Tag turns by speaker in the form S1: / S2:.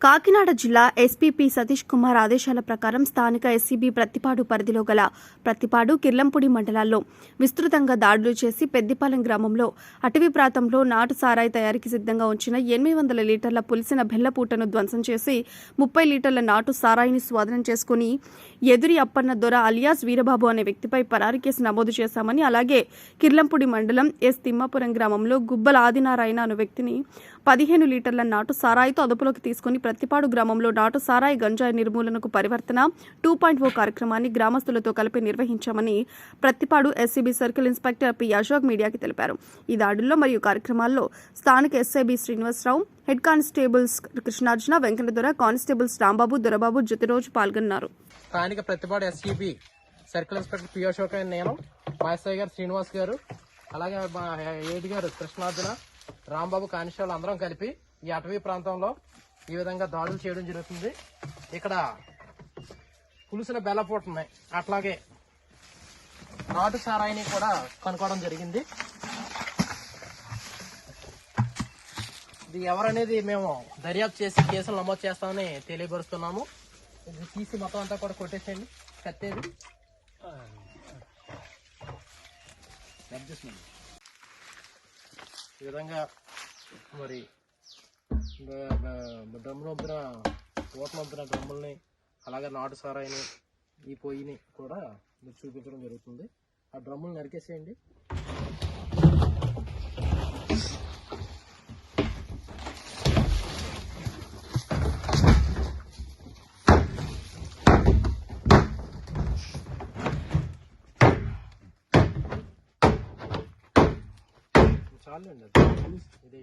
S1: కాకినాడ జిల్లా ఎస్పీపీ సతీష్ కుమార్ ఆదేశాల ప్రకారం స్థానిక ఎస్సీబీ ప్రత్తిపాడు పరిధిలో గల ప్రత్తిపాడు కిర్లంపూడి మండలాల్లో విస్తృతంగా దాడులు చేసి పెద్దిపాలెం గ్రామంలో అటవీ ప్రాంతంలో నాటు సారాయి తయారీకి సిద్ధంగా ఉంచిన ఎనిమిది వందల లీటర్ల పులిసిన బెల్లపూటను ధ్వంసం చేసి ముప్పై లీటర్ల నాటు సారాయిని స్వాధీనం చేసుకుని ఎదురి అప్పన్న దొర అలియాస్ వీరబాబు అనే వ్యక్తిపై పరారీ కేసు నమోదు చేశామని అలాగే కిర్లంపూడి మండలం ఎస్ తిమ్మాపురం గ్రామంలో గుబ్బల ఆదినారాయణ అనే వ్యక్తిని పదిహేను లీటర్ల నాటు సారాయితో అదుపులోకి తీసుకుని ప్రతిపాడు గ్రామంలో నాటు సారాయి గంజాయి నిర్మూలనకు పరివర్తన టూ పాయింట్ ఓ కార్యక్రమాన్ని గ్రామస్తులతో కలిపి నిర్వహించామని Prathipadu SCB circle inspector P Ashok మీడియాకి తెలిపారు. ఈ దాడుల్లో మరియు కార్యక్రమాల్లో స్థానిక SIB Srinivasarao head constables Krishnarjuna Venkatadora constables Rambabu Dorababu Jyothiroju పాల్గొన్నారు.
S2: స్థానిక Prathipadu SCB circle inspector P Ashok నేను మా ఎస్ఐ గారు శ్రీనివాస్ గారు అలాగే మా ఏడి గారు కృష్ణార్జున రాంబాబు కానిస్టేబుల్ అందరం కలిపి ఈ అటవీ ప్రాంతంలో ఈ విధంగా దాడులు చేయడం జరుగుతుంది. ఇక్కడ పులుసున బెల్లపూట ఉన్నాయి. అట్లాగే నాటు సారాయిని కూడా కనుక్కోవడం జరిగింది. ఇది ఎవరనేది మేము దర్యాప్తు చేసి కేసులు నమోదు చేస్తామని తెలియపరుస్తున్నాము. ఇది తీసి మొత్తం అంతా కూడా కొట్టేసేయండి. కత్తేది ఈ విధంగా మరి డ్రమ్లు వద్దున ఓట్ల వద్దున డ్రమ్ముల్ని అలాగే నాటు సారాయిని ఈ పొయ్యిని కూడా మీరు చూపించడం జరుగుతుంది. ఆ డ్రమ్ములు నరికేసేయండి. చాలండి అది. ఇదే